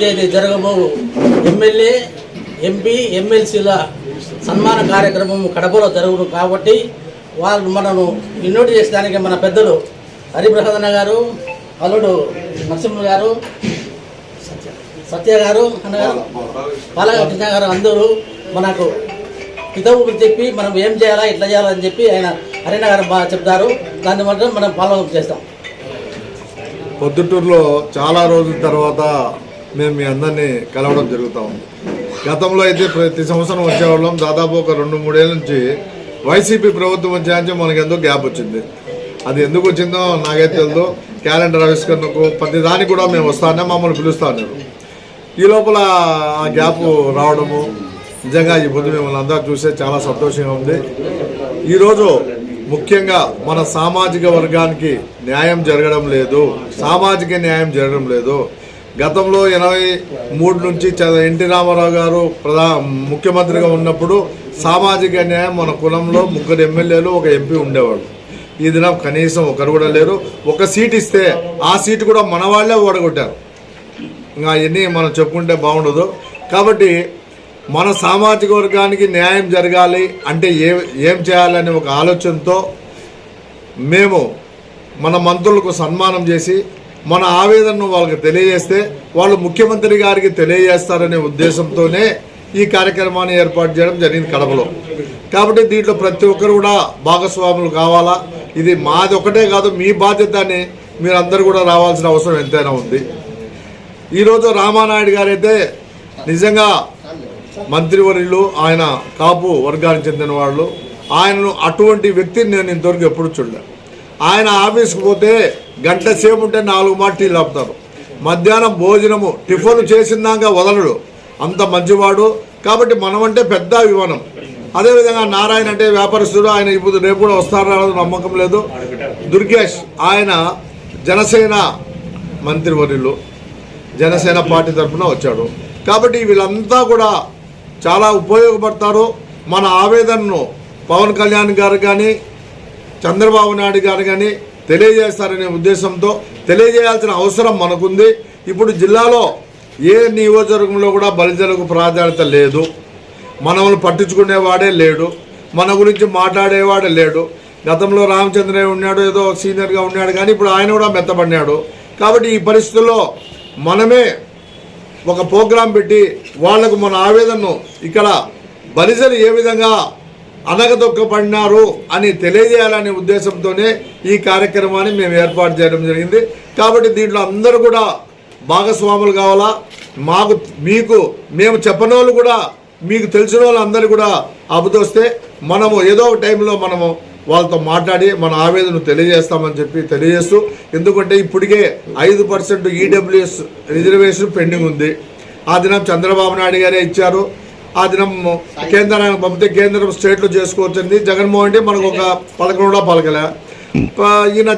తేదీ జరగబో MLA MP ఎమ్మెల్సీల సన్మాన కార్యక్రమం కడపలో జరుగును కాబట్టి వాళ్ళు మనను ఇన్వైట్ చేసడానికి మన పెద్దలు హరిప్రసాదన్న గారు అల్లుడు నరసింహ గారు సత్య గారు అన్నగారు పాలకృష్ణ గారు అందరూ మనకు హితవు చెప్పి మనం ఏం చేయాలా ఇట్లా చేయాలని చెప్పి ఆయన హరిణ గారు బాగా చెప్తారు. దాన్ని మాత్రం మనం ఫాలో చేస్తాం. పొద్దుటూరులో చాలా రోజుల తర్వాత మేము మీ అందరినీ కలవడం జరుగుతూ ఉంది. గతంలో అయితే ప్రతి సంవత్సరం వచ్చేవాళ్ళం. దాదాపు ఒక రెండు మూడేళ్ళ నుంచి వైసీపీ ప్రభుత్వం వచ్చాయంటే మనకి ఎందుకు గ్యాప్ వచ్చింది. అది ఎందుకు వచ్చిందో నాకైతే తెలియదు క్యాలెండర్ ఆవిష్కరణకు ప్రతి దానికి కూడా మేము వస్తానే మమ్మల్ని పిలుస్తా ఉన్నారు. ఈ లోపల ఆ గ్యాప్ రావడము నిజంగా ఈ పొద్దు మిమ్మల్ని అందరూ చూస్తే చాలా సంతోషంగా ఉంది. ఈరోజు ముఖ్యంగా మన సామాజిక వర్గానికి న్యాయం జరగడం లేదు. సామాజిక న్యాయం జరగడం లేదు. గతంలో ఎనభై మూడు నుంచి ఎన్టీ రామారావు గారు ప్రధా ముఖ్యమంత్రిగా ఉన్నప్పుడు సామాజిక న్యాయం మన కులంలో ముగ్గురు ఎమ్మెల్యేలు ఒక ఎంపీ ఉండేవాడు ఈ దినం కనీసం ఒకరు కూడా లేరు. ఒక సీట్ ఇస్తే ఆ సీటు కూడా మన వాళ్ళే ఓడగొట్టారు. ఇంకా అవన్నీ మనం చెప్పుకుంటే బాగుండదు. కాబట్టి మన సామాజిక వర్గానికి న్యాయం జరగాలి అంటే ఏ ఏం చేయాలనే ఒక ఆలోచనతో మేము మన మంత్రులకు సన్మానం చేసి మన ఆవేదనను వాళ్ళకి తెలియజేస్తే వాళ్ళు ముఖ్యమంత్రి గారికి తెలియజేస్తారనే ఉద్దేశంతోనే ఈ కార్యక్రమాన్ని ఏర్పాటు చేయడం జరిగింది కడపలో. కాబట్టి దీంట్లో ప్రతి ఒక్కరు కూడా భాగస్వాములు కావాలా? ఇది మాది ఒకటే కాదు మీ బాధ్యత అని మీరందరూ కూడా రావాల్సిన అవసరం ఎంతైనా ఉంది. ఈరోజు రామానాయుడు గారైతే నిజంగా మంత్రివర్యులు ఆయన కాపు వర్గానికి చెందిన వాళ్ళు. ఆయనను అటువంటి వ్యక్తిని నేను ఇంతవరకు ఎప్పుడు చూడలేను ఆయన ఆఫీస్కి పోతే గంట సేపు ఉంటే నాలుగు మాట టీలు ఆపుతారు మధ్యాహ్నం భోజనము టిఫిన్ చేసిందాక వదలడు. అంత మంచివాడు. కాబట్టి మనమంటే పెద్ద విమానం అదేవిధంగా నారాయణ అంటే వ్యాపారస్తుడు. ఆయన ఇప్పుడు రేపు కూడా వస్తారో నమ్మకం లేదు. దుర్గేష్ ఆయన జనసేన మంత్రివర్యులు జనసేన పార్టీ తరఫున వచ్చాడు. కాబట్టి వీళ్ళంతా కూడా చాలా ఉపయోగపడతారు. మన ఆవేదనను పవన్ కళ్యాణ్ గారు కానీ చంద్రబాబు నాయుడు గారు కానీ తెలియజేస్తారనే ఉద్దేశంతో తెలియజేయాల్సిన అవసరం మనకుంది. ఇప్పుడు జిల్లాలో ఏ నియోజకవర్గంలో కూడా బలిజలకు ప్రాధాన్యత లేదు. మనల్ని పట్టించుకునేవాడే లేడు. మన గురించి మాట్లాడేవాడే లేడు. గతంలో రామచంద్రయ్య ఉన్నాడు ఏదో సీనియర్గా ఉన్నాడు కానీ ఇప్పుడు ఆయన కూడా మెత్తబడినాడు. కాబట్టి ఈ పరిస్థితుల్లో మనమే ఒక ప్రోగ్రాం పెట్టి వాళ్ళకు మన ఆవేదనను ఇక్కడ బలిజలు ఏ విధంగా అనగదొక్కబడినారు అని తెలియజేయాలనే ఉద్దేశంతోనే ఈ కార్యక్రమాన్ని మేము ఏర్పాటు చేయడం జరిగింది. కాబట్టి దీంట్లో అందరూ కూడా భాగస్వాములు కావాలా? మాకు మీకు మేము చెప్పనోళ్ళు కూడా మీకు తెలిసిన వాళ్ళందరూ కూడా అబుదొస్తే మనము ఏదో ఒక టైంలో మనము వాళ్ళతో మాట్లాడి మన ఆవేదన తెలియజేస్తామని చెప్పి తెలియజేస్తూ ఎందుకంటే ఇప్పటికే ఐదు పర్సెంట్ ఈడబ్ల్యూఎస్ రిజర్వేషన్ పెండింగ్ ఉంది. ఆ దినం చంద్రబాబు నాయుడు గారే ఇచ్చారు. ఆ దినం కేంద్రానికి పంపితే కేంద్రం స్టేట్లో చేసుకోవచ్చింది జగన్మోహన్ రెడ్డి మనకు ఒక కూడా పలకలే. ఈయన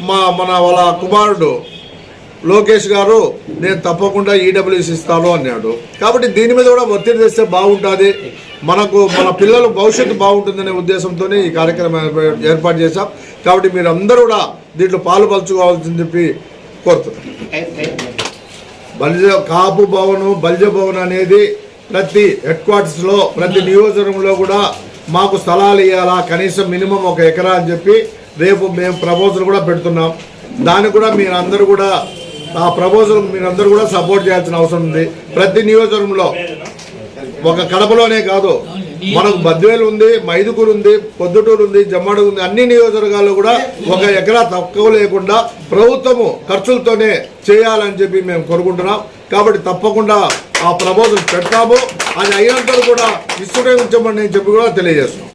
మా మన వాళ్ళ కుమారుడు లోకేష్ గారు నేను తప్పకుండా ఈడబ్ల్యూఎస్ ఇస్తాను అన్నాడు. కాబట్టి దీని మీద కూడా ఒత్తిడి తెస్తే బాగుంటుంది. మనకు మన పిల్లల భవిష్యత్తు బాగుంటుందనే ఉద్దేశంతోనే ఈ కార్యక్రమం ఏర్పా- ఏర్పాటు చేశాం. కాబట్టి మీరు అందరూ కూడా దీంట్లో పాలు పంచుకోవాల్సింది చెప్పి కోరుతున్నాను బలిజ కాపు భవనం బలిజ భవన్ అనేది ప్రతి హెడ్ క్వార్టర్స్లో ప్రతి నియోజకవర్గంలో కూడా మాకు స్థలాలు ఇవ్వాలా కనీసం మినిమం ఒక ఎకరా అని చెప్పి రేపు మేము ప్రపోజల్ కూడా పెడుతున్నాం. దానికి కూడా మీరందరూ కూడా ఆ ప్రపోజల్ మీరందరూ కూడా సపోర్ట్ చేయాల్సిన అవసరం ఉంది. ప్రతి నియోజకవర్గంలో ఒక కడపలోనే కాదు మనకు బద్వేలు ఉంది మైదుకూరు ఉంది పొద్దుటూరు ఉంది జమ్మడు ఉంది అన్ని నియోజకవర్గాల్లో కూడా ఒక ఎకరా తక్కువ లేకుండా ప్రభుత్వము ఖర్చులతోనే చేయాలని చెప్పి మేము కోరుకుంటున్నాం. కాబట్టి తప్పకుండా ఆ ప్రపోజల్ పెడతాము అది అయినంత కూడా ఇస్తూనే ఉంచమని నేను చెప్పి కూడా తెలియజేస్తున్నాం.